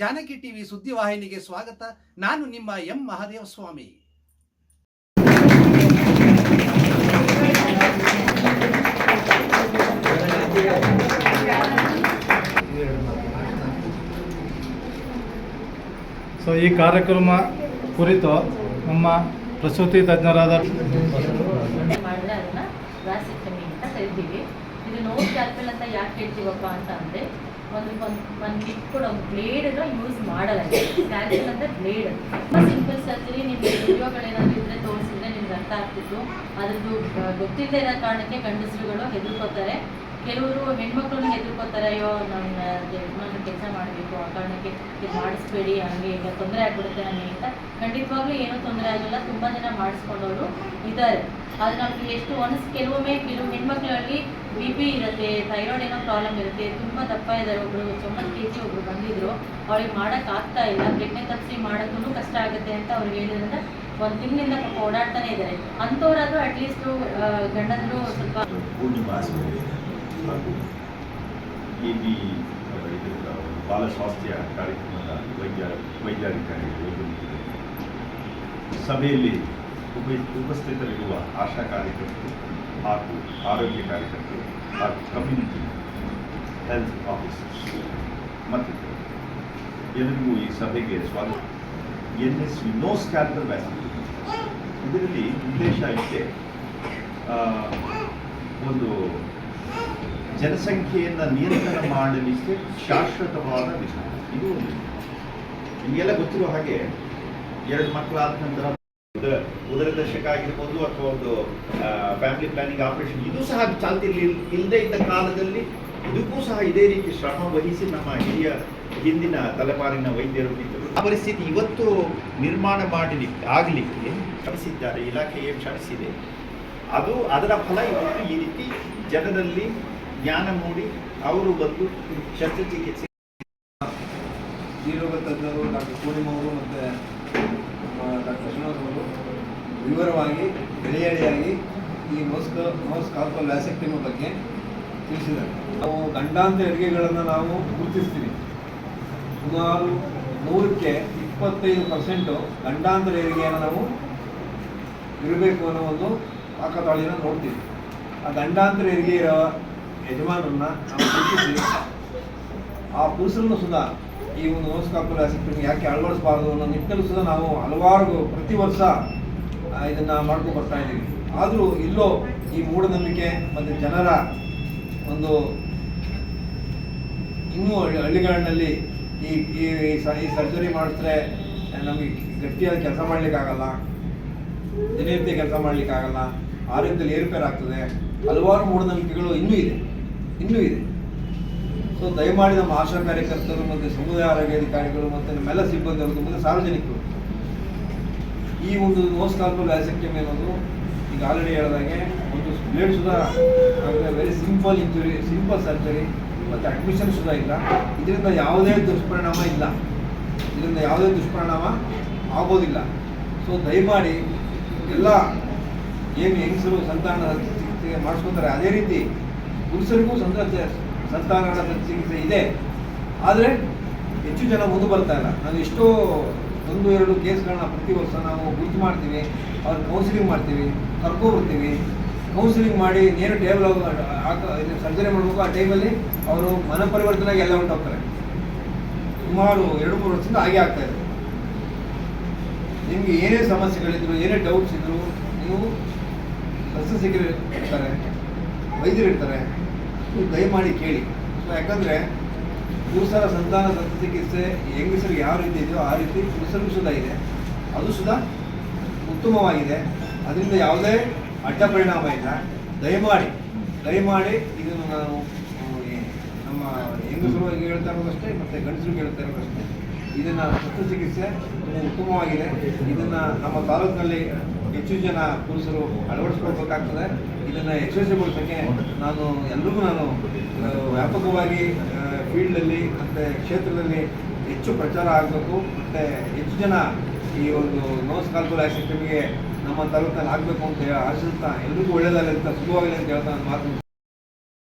Janaki TV ಸುದ್ದಿವಾಹಿನಿಗೆ ಸ್ವಾಗತ. ನಾನು ನಿಮ್ಮ ಎಂ. ಮಹಾದೇವ ಸ್ವಾಮಿ. ಸೊ ಈ ಕಾರ್ಯಕ್ರಮ ಕುರಿತು ನಮ್ಮ ಪ್ರಸೂತಿ ತಜ್ಞರಾದ ಇದು ನೋಟ್ ಸ್ಕ್ಯಾಲ್ಪೆಲ್ ಅಂತ ಯಾಕೆ ಹೇಳ್ತೀವಪ್ಪ ಅಂತ ಅಂದ್ರೆ ಒಂದು ಒಂದು ಒಂದು ಕೂಡ, ಒಂದು ಬ್ಲೇಡ್ ಯೂಸ್ ಮಾಡಲ್ಲ ಸ್ಕ್ಯಾಲ್ಪೆಲ್ ಅಂದ್ರೆ ಬ್ಲೇಡ್ ತುಂಬ ಸಿಂಪಲ್ ಸರ್ಜರಿ, ನಿಮಗೆ ವಿಡಿಯೋಗಳೇನಾದ್ರು ಇದ್ರೆ ತೋರಿಸಿದ್ರೆ ನಿಮ್ಗೆ ಅರ್ಥ ಆಗ್ತಿತ್ತು. ಅದ್ರದ್ದು ಗೊತ್ತಿಲ್ಲದೆ ಇರೋ ಕಾರಣಕ್ಕೆ ಗಂಡಸರುಗಳು ಹೆದರ್ಕೋತಾರೆ. ಕೆಲವರು ಹೆಣ್ಮಕ್ಳನ್ನ ಹೆದರ್ಕೋತಾರೆ, ಅಯ್ಯೋ ನನ್ನ ಯಜಮಾನ ಕೆಲಸ ಮಾಡಬೇಕು, ಆ ಕಾರಣಕ್ಕೆ ಇದು ಮಾಡಿಸ್ಬೇಡಿ, ಹಂಗೆ ಈಗ ತೊಂದರೆ ಆಗ್ಬಿಡುತ್ತೆ ನನಗೆ ಅಂತ. ಖಂಡಿತವಾಗ್ಲೂ ಏನೂ ತೊಂದರೆ ಆಗಲ್ಲ, ತುಂಬ ಜನ ಮಾಡಿಸ್ಕೊಂಡವರು ಇದ್ದಾರೆ. ಆದರೆ ನಮಗೆ ಎಷ್ಟು ಒನ್ಸ್ ಕೆಲವೊಮ್ಮೆ, ಕೆಲವು ಹೆಣ್ಮಕ್ಳಲ್ಲಿ ಬಿ ಪಿ ಇರುತ್ತೆ ಥೈರಾಯ್ಡ್ ಏನೋ ಪ್ರಾಬ್ಲಮ್ ಇರುತ್ತೆ, ತುಂಬ ದಪ್ಪ ಇದ್ದಾರೆ ಒಬ್ಬರು ತೊಂಬತ್ತು ಕೆ ಜಿ ಒಬ್ಬರು ಬಂದಿದ್ರು, ಅವ್ರಿಗೆ ಮಾಡೋಕ್ಕೆ ಆಗ್ತಾ ಇಲ್ಲ ಪ್ರಜ್ಞೆ ತಪ್ಪಿಸಿ ಮಾಡೋಕ್ಕೂ ಕಷ್ಟ ಆಗುತ್ತೆ ಅಂತ ಅವ್ರಿಗೆ ಹೇಳಿದ್ರಿಂದ ಒಂದು ತಿಂಗಳಿಂದ ಪಾಪ ಓಡಾಡ್ತಾನೆ ಇದ್ದಾರೆ. ಅಂಥವ್ರಾದ್ರೂ ಅಟ್ಲೀಸ್ಟು ಗಂಡಂದ್ರು ಸ್ವಲ್ಪ ಬಾಲಸ್ವಾಸ್ಥ್ಯ ಕಾರ್ಯಕ್ರಮದ ವೈದ್ಯ ವೈದ್ಯಾಧಿಕಾರಿಗಳು ಸಭೆಯಲ್ಲಿ ಉಪ, ಉಪಸ್ಥಿತರಿರುವ ಆಶಾ ಕಾರ್ಯಕರ್ತರು ಹಾಗೂ ಆರೋಗ್ಯ ಕಾರ್ಯಕರ್ತರು ಹಾಗೂ ಕಮ್ಯುನಿಟಿ ಹೆಲ್ತ್ ಆಫೀಸರ್ಸ್ ಮತ್ತು ಎಲ್ಲರಿಗೂ ಈ ಸಭೆಗೆ ಸ್ವಾಗತ. N S V no scalpel vaccine ಇದರಲ್ಲಿ ಉದ್ದೇಶ ಆ, ಒಂದು ಜನಸಂಖ್ಯೆಯನ್ನು ನಿಯಂತ್ರಣ ಮಾಡಲಿಕ್ಕೆ ಶಾಶ್ವತವಾದ ವಿಧಾನ. ಇದು ಒಂದು ನಿಮಗೆಲ್ಲ ಗೊತ್ತಿರೋ ಹಾಗೆ ಎರಡು ಮಕ್ಕಳಾದ ನಂತರ ಉದ- ಉದರದರ್ಶಕ ಆಗಿರ್ಬೋದು ಅಥವಾ ಒಂದು ಫ್ಯಾಮಿಲಿ ಪ್ಲಾನಿಂಗ್ ಆಪರೇಷನ್ ಇದು ಸಹ ಚಾಲ್ತಿ ಇಲ್ಲದೆ ಇದ್ದ ಕಾಲದಲ್ಲಿ ಇದಕ್ಕೂ ಸಹ ಇದೇ ರೀತಿ ಶ್ರಮ ವಹಿಸಿ ನಮ್ಮ ಹಿರಿಯ ಹಿಂದಿನ ತಲೆಮಾರಿನ ವೈದ್ಯರು ಆ ಪರಿಸ್ಥಿತಿ ಇವತ್ತು ನಿರ್ಮಾಣ ಮಾಡಲಿಕ್ಕೆ, ಆಗಲಿಕ್ಕೆ ಶ್ರಮಿಸಿದ್ದಾರೆ, ಇಲಾಖೆ ಏನು ಶ್ರಮಿಸಿದೆ. ಅದು ಅದರ ಫಲ ಇವತ್ತು ಈ ರೀತಿ ಜನರಲ್ಲಿ ಜ್ಞಾನ ಮೂಡಿ ಅವರು ಬಂದು ಶಸ್ತ್ರಚಿಕಿತ್ಸೆ ಸ್ತ್ರೀರೋಗ ತಜ್ಞರು ಡಾಕ್ಟರ್ ಪೂರ್ಣಿಮಾ ಅವರು ಮತ್ತು ಡಾಕ್ಟರ್ ಶ್ರೀನಿವಾಸ್ ಅವರು ವಿವರವಾಗಿ ಎಳೆಯಡೆಯಾಗಿ ಈ ಮೋಸ್ಕ, ಮೋಸ್ ವ್ಯಾಸೆಕ್ಟಿಮಿ ಬಗ್ಗೆ ತಿಳಿಸಿದ್ದಾರೆ. ನಾವು ಗಂಡಾಂತ ಅಡುಗೆಗಳನ್ನು ನಾವು ಗುರುತಿಸ್ತೀವಿ. ಸುಮಾರು ನೂರಕ್ಕೆ ಇಪ್ಪತ್ತೈದು ಪರ್ಸೆಂಟು ಗಂಡಾಂತರ ಹೆರಿಗೆಯನ್ನು ನಾವು ಇರಬೇಕು ಅನ್ನೋ ಒಂದು ಪಾಕತಾಳಿನ ನೋಡ್ತೀವಿ. ಆ ಗಂಡಾಂತರ ಹೆರಿಗೆ ಇರೋ ಯಜಮಾನರನ್ನ ನಾವು ಗುರುತಿಸಿ, ಆ ಪುರುಷರನ್ನು ಸುಧಾ ಈ ಒಂದು ನಮಸ್ಕಾರ ಆಸಕ್ತಿ ಯಾಕೆ ಅಳವಡಿಸಬಾರದು ಅನ್ನೋ ನಿಟ್ಟಿನಲ್ಲೂ ಸಹ ನಾವು ಹಲವಾರು ಪ್ರತಿ ವರ್ಷ ಇದನ್ನ ಮಾಡ್ಕೊಂಡು ಬರ್ತಾ ಇದ್ದೀವಿ ಆದರೂ ಇಲ್ಲೋ ಈ ಮೂಢನಂಬಿಕೆ ಮತ್ತು ಜನರ ಒಂದು ಇನ್ನೂ ಹಳ್ಳಿ- ಹಳ್ಳಿಗಳಲ್ಲಿ ಈ ಈ ಸರ್ಜರಿ ಮಾಡಿದ್ರೆ ನಮಗೆ ಗಟ್ಟಿಯಾದ ಕೆಲಸ ಮಾಡಲಿಕ್ಕಾಗಲ್ಲ, ದಿನನಿತ್ಯ ಕೆಲಸ ಮಾಡಲಿಕ್ಕಾಗಲ್ಲ, ಆರೋಗ್ಯದಲ್ಲಿ ಏರುಪೇರು ಆಗ್ತದೆ ಹಲವಾರು ಮೂಢನಂಬಿಕೆಗಳು ಇನ್ನೂ ಇದೆ. ಇನ್ನೂ ಇದೆ. ಸೊ ದಯಮಾಡಿ ನಮ್ಮ ಆಶಾ ಕಾರ್ಯಕರ್ತರು ಮತ್ತು ಸಮುದಾಯ ಆರೋಗ್ಯಾಧಿಕಾರಿಗಳು ಮತ್ತು ನಮ್ಮೆಲ್ಲ ಸಿಬ್ಬಂದಿಗಳು ಮತ್ತು ಸಾರ್ವಜನಿಕರು, ಈ ಒಂದು ನೋಸ್ ಕಾರ್ಪಲ್ ವ್ಯಾಸಕ್ಕೆ ಮೇಲೊಂದು ಈಗ ಆಲ್ರೆಡಿ ಹೇಳಿದಾಗೆ ಒಂದು blade Sudha very simple injury simple surgery ಮತ್ತು ಅಡ್ಮಿಷನ್ ಸುಧಾ ಇಲ್ಲ. ಇದರಿಂದ ಯಾವುದೇ ದುಷ್ಪರಿಣಾಮ ಇಲ್ಲ. ಇದರಿಂದ ಯಾವುದೇ ದುಷ್ಪರಿಣಾಮ ಆಗೋದಿಲ್ಲ. ಸೊ ದಯಮಾಡಿ ಎಲ್ಲ ಏನು ಹೆಂಗಸರು ಸಂತಾನ ಚಿಕಿತ್ಸೆ ಮಾಡಿಸ್ಕೊತಾರೆ, ಅದೇ ರೀತಿ ಪುರುಷರಿಗೂ ಸಂತಾನ ಸಂತಾನಗಳ ಚಿಕಿತ್ಸೆ ಇದೆ. ಆದರೆ ಹೆಚ್ಚು ಜನ ಮುಂದೆ ಬರ್ತಾ ಇಲ್ಲ. ನಾವು ಎಷ್ಟೋ ಒಂದು, ಎರಡು ಕೇಸ್ಗಳನ್ನ ಪ್ರತಿ ವರ್ಷ ನಾವು ಗುರುತು ಮಾಡ್ತೀವಿ. ಅವ್ರ ಕೌನ್ಸಿಲಿಂಗ್ ಮಾಡ್ತೀವಿ ಕರ್ಕೊಬರ್ತೀವಿ ಕೌನ್ಸಿಲಿಂಗ್ ಮಾಡಿ ನೇರ ಟೇಬಲ್ ಸರ್ಜರಿ ಮಾಡಬೇಕು. ಆ ಟೈಮಲ್ಲಿ ಅವರು ಮನ ಪರಿವರ್ತನೆಗೆ ಎಲ್ಲ ಹೊಂಟೋಗ್ತಾರೆ ಸುಮಾರು ಎರಡು, ಮೂರು ವರ್ಷದಿಂದ ಹಾಗೆ ಆಗ್ತಾ ಇದೆ. ನಿಮಗೆ ಏನೇ ಸಮಸ್ಯೆಗಳಿದ್ರು, ಏನೇ ಡೌಟ್ಸ್ ಇದ್ರು, ನೀವು ಇರ್ತಾರೆ ವೈದ್ಯರು ಇರ್ತಾರೆ ನೀವು ದಯಮಾಡಿ ಕೇಳಿ. ಸೊ ಯಾಕಂದರೆ ಪುರುಷರ ಸಂತಾನ ಶಸ್ತ್ರಚಿಕಿತ್ಸೆ ಹೆಂಗಸರಿಗೆ ಯಾವ ರೀತಿ ಇದೆಯೋ ಆ ರೀತಿ ಪುರುಷರಿಗೂ ಸುಧ ಇದೆ. ಅದು ಸುಧಾ ಉತ್ತಮವಾಗಿದೆ. ಅದರಿಂದ ಯಾವುದೇ ಅಡ್ಡ ಪರಿಣಾಮ ಇಲ್ಲ. ದಯಮಾಡಿ ದಯಮಾಡಿ ಇದನ್ನು ನಾನು ನಮ್ಮ ಹೆಂಗಸರು ಹೇಳ್ತಾ ಇರೋದಷ್ಟೇ ಮತ್ತು ಗಂಡಸರು ಹೇಳ್ತಾ ಇರೋದಷ್ಟೇ ಇದನ್ನ ಶಸ್ತ್ರಚಿಕಿತ್ಸೆ ಉತ್ತಮವಾಗಿದೆ. ಇದನ್ನು ನಮ್ಮ ತಾಲೂಕಿನಲ್ಲಿ ಹೆಚ್ಚು ಜನ ಪುರುಷರು ಅಳವಡಿಸ್ಕೊಳ್ಬೇಕಾಗ್ತದೆ. ಇದನ್ನು ಯಶಸ್ವಿಗೊಳಿಸೋಕ್ಕೆ ನಾನು ಎಲ್ಲರಿಗೂ ನಾನು ವ್ಯಾಪಕವಾಗಿ ಫೀಲ್ಡಲ್ಲಿ ಮತ್ತು ಕ್ಷೇತ್ರದಲ್ಲಿ ಹೆಚ್ಚು ಪ್ರಚಾರ ಆಗಬೇಕು. ಮತ್ತು ಹೆಚ್ಚು ಜನ ಈ ಒಂದು ನೋಸ್ ಕಾಲ್ಕುಲ್ ಆಕ್ಸಿಸ್ಟಮ್ಗೆ ನಮ್ಮ ತಾಲೂಕಿನಲ್ಲಿ ಆಗಬೇಕು ಅಂತ ಆಶಿಸ್ತಾ ಎಲ್ರಿಗೂ ಒಳ್ಳೆಯದಾಗಲಿ ಅಂತ ಸುಲಭವಾಗಲಿ ಅಂತ ಹೇಳ್ತಾ ನಾನು ಮಾತು